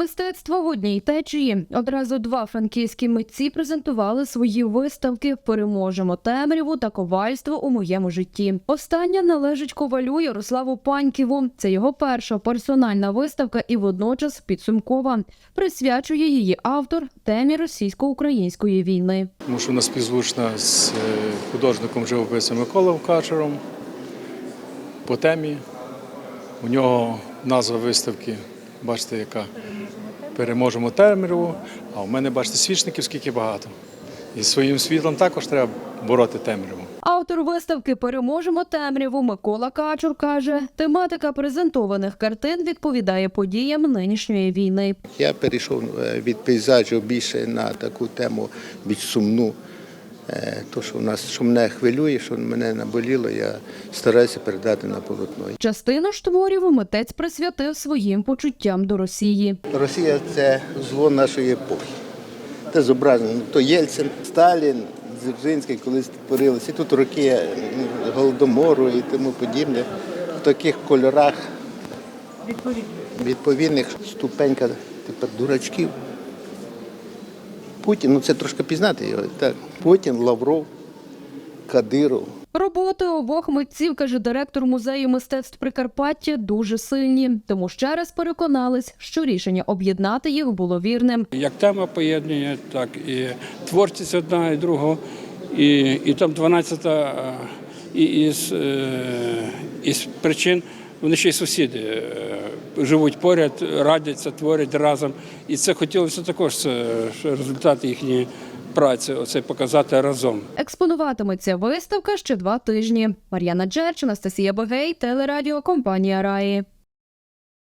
Мистецтво в одній течії. Одразу два франківські митці презентували свої виставки Переможемо темряву та ковальство у моєму житті. Остання належить ковалю Ярославу Паньківу. Це його перша персональна виставка і водночас підсумкова. Присвячує її автор темі російсько-української війни. тому що вона співзвучна з е, художником живописцем Миколою Качером по темі. У нього назва виставки, бачите, яка переможемо темряву, а у мене, бачите, свічників скільки багато. І своїм світлом також треба бороти темряву. Автор виставки Переможемо темряву Микола Качур каже, тематика презентованих картин відповідає подіям нинішньої війни. Я перейшов е, від пейзажу більше на таку тему більш сумну. Е, То, що в нас що мене хвилює, що мене наболіло, я стараюся передати на полотно. Частину ж творів митець присвятив своїм почуттям до Росії. Росія це зло нашої епохи. Це зображено. ну, То Єльцин, Сталін, Дзержинський колись творилися. І тут роки голодомору і тому подібне. В таких кольорах відповідних ступенька тепер дурачків. Путін, ну це трошки пізнати його. Так. Путін, Лавров, Кадиров. Роботи обох митців, каже директор музею мистецтв Прикарпаття, дуже сильні. Тому ще раз переконались, що рішення об'єднати їх було вірним. Як тема поєднує, так і творчість одна і другого. І, і там 12 е, і, із, е, із причин вони ще й сусіди е, живуть поряд, радяться, творять разом. І це хотілося також що результат їхньої праці, оце показати разом. Експонуватиметься виставка ще два тижні. Мар'яна Джерч, Анастасія Богей, телерадіо компанія Раї.